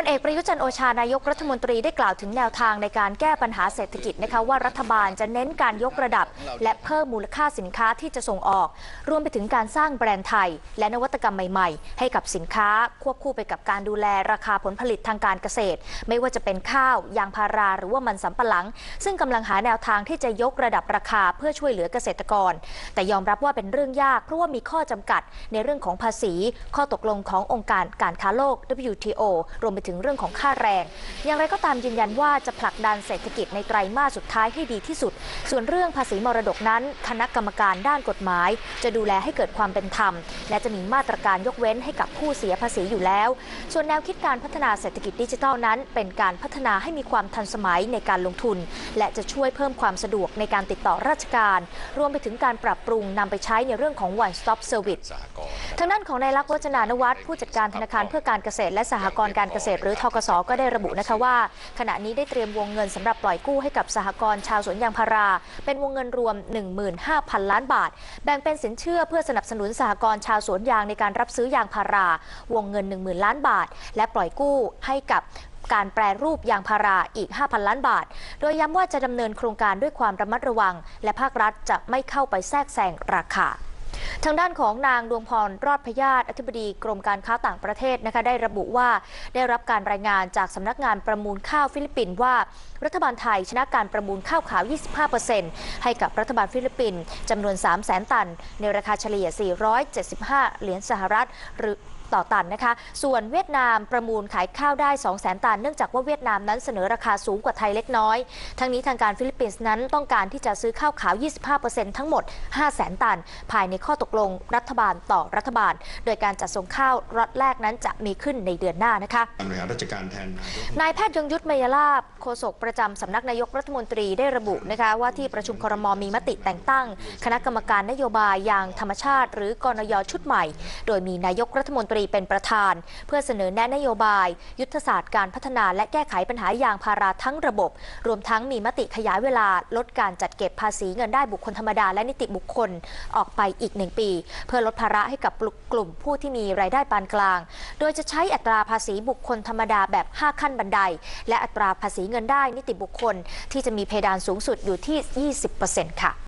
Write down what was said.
พลเอกประยุจันโอชานายกรัฐมนตรีได้กล่าวถึงแนวทางในการแก้ปัญหาเศรษฐกิจนะคะว่ารัฐบาลจะเน้นการยกระดับ และเพิ่มมูลค่าสินค้าที่จะส่งออก รวมไปถึงการสร้างแบรนด์ไทย และนวัตกรรมใหม่ๆ ให้กับสินค้า ควบคู่ไปกับการดูแลราคาผลผลิตทางการเกษตร ไม่ว่าจะเป็นข้าวยางพาราหรือว่ามันสำปะหลัง ซึ่งกำลังหาแนวทางที่จะยกระดับราคาเพื่อช่วยเหลือเกษตรกร แต่ยอมรับว่าเป็นเรื่องยากเพราะว่ามีข้อจำกัดในเรื่องของภาษี ข้อตกลงขององค์การการค้าโลก WTO รวมไปถึงเรื่องของค่าแรง อย่างไรก็ตามยืนยันว่าจะผลักดันเศรษฐกิจในไตรมาสสุดท้ายให้ดีที่สุด ส่วนเรื่องภาษีมรดกนั้น คณะกรรมการด้านกฎหมาย จะดูแลให้เกิดความเป็นธรรม และจะมีมาตรการยกเว้นให้กับผู้เสียภาษีอยู่แล้ว ส่วนแนวคิดการพัฒนาเศรษฐกิจดิจิทัลนั้น เป็นการพัฒนาให้มีความทันสมัยในการลงทุน และจะช่วยเพิ่มความสะดวกในการติดต่อราชการ รวมไปถึงการปรับปรุงนำไปใช้ในเรื่องของ one stop service ทางด้านของนายลักษณ์วัฒนานวัฒน์ผู้จัดการธนาคารเพื่อการเกษตรและสหกรณ์การเกษตรหรือทกสก็ได้ระบุนะคะว่า ขณะนี้ได้เตรียมวงเงินสำหรับปล่อยกู้ให้กับสหกรณ์ชาวสวนยางพารา เป็นวงเงินรวม 15,000 ล้านบาท แบ่งเป็นสินเชื่อเพื่อสนับสนุนสหกรณ์ชาวสวนยางในการรับซื้อยางพารา วงเงิน 10,000 ล้านบาท และปล่อยกู้ให้กับการแปรรูปยางพาราอีก 5,000 ล้านบาท โดยย้ำว่าจะดำเนินโครงการด้วยความระมัดระวัง และภาครัฐจะไม่เข้าไปแทรกแซงราคา ทางด้านของนางดวงพรรอดพยาธิอธิบดีกรมการค้าต่างประเทศนะคะได้ระบุว่าได้รับการรายงานจากสำนักงานประมูลข้าวฟิลิปปินส์ว่า รัฐบาลไทยชนะการประมูลข้าวขาว 25%ให้กับรัฐบาลฟิลิปปินส์จำนวน 3 0 0 0 0 0 ตัน ในราคาเฉลี่ย 475 เหรียญสหรัฐหรือ ต่อตันนะคะ ส่วนเวียดนามประมูลขายข้าวได้2 0 0 0 0 0ตัน เนื่องจากว่าเวียดนามนั้นเสนอราคาสูงกว่าไทยเล็กน้อย ทั้งนี้ทางการฟิลิปปินส์นั้นต้องการที่จะซื้อข้าวขาว 25%ทั้งหมด 5 0 0 0 0 0 ตัน ภายในข้อตกลงรัฐบาลต่อรัฐบาล โดยการจัดส่งข้าวรอดแรกนั้นจะมีขึ้นในเดือนหน้านะคะการบริหารราชการแทนนายกนายแพทย์ยงยุทธเมยลาบโฆษกประจำสำนักนายกรัฐมนตรีได้ระบุนะคะว่าที่ประชุมครมมีมติแต่งตั้ง คณะกรรมการนโยบายอย่างธรรมชาติ หรือกรนยชุดใหม่ โดยมีนายกรัฐมนตรีเป็นประธาน เพื่อเสนอแนะนโยบาย ยุทธศาสตร์การพัฒนาและแก้ไขปัญหายางพาราทั้งระบบ รวมทั้งมีมติขยายเวลาลดการจัดเก็บภาษีเงินได้บุคคลธรรมดาและนิติบุคคลออกไปอีกหนึ่งปี เพื่อลดภาระให้กับกลุ่มผู้ที่มีรายได้ปานกลาง โดยจะใช้อัตราภาษีบุคคลธรรมดาแบบ 5 ขั้นบันได และอัตราภาษีเงินได้นิติบุคคล ที่จะมีเพดานสูงสุดอยู่ที่ 20%ค่ะ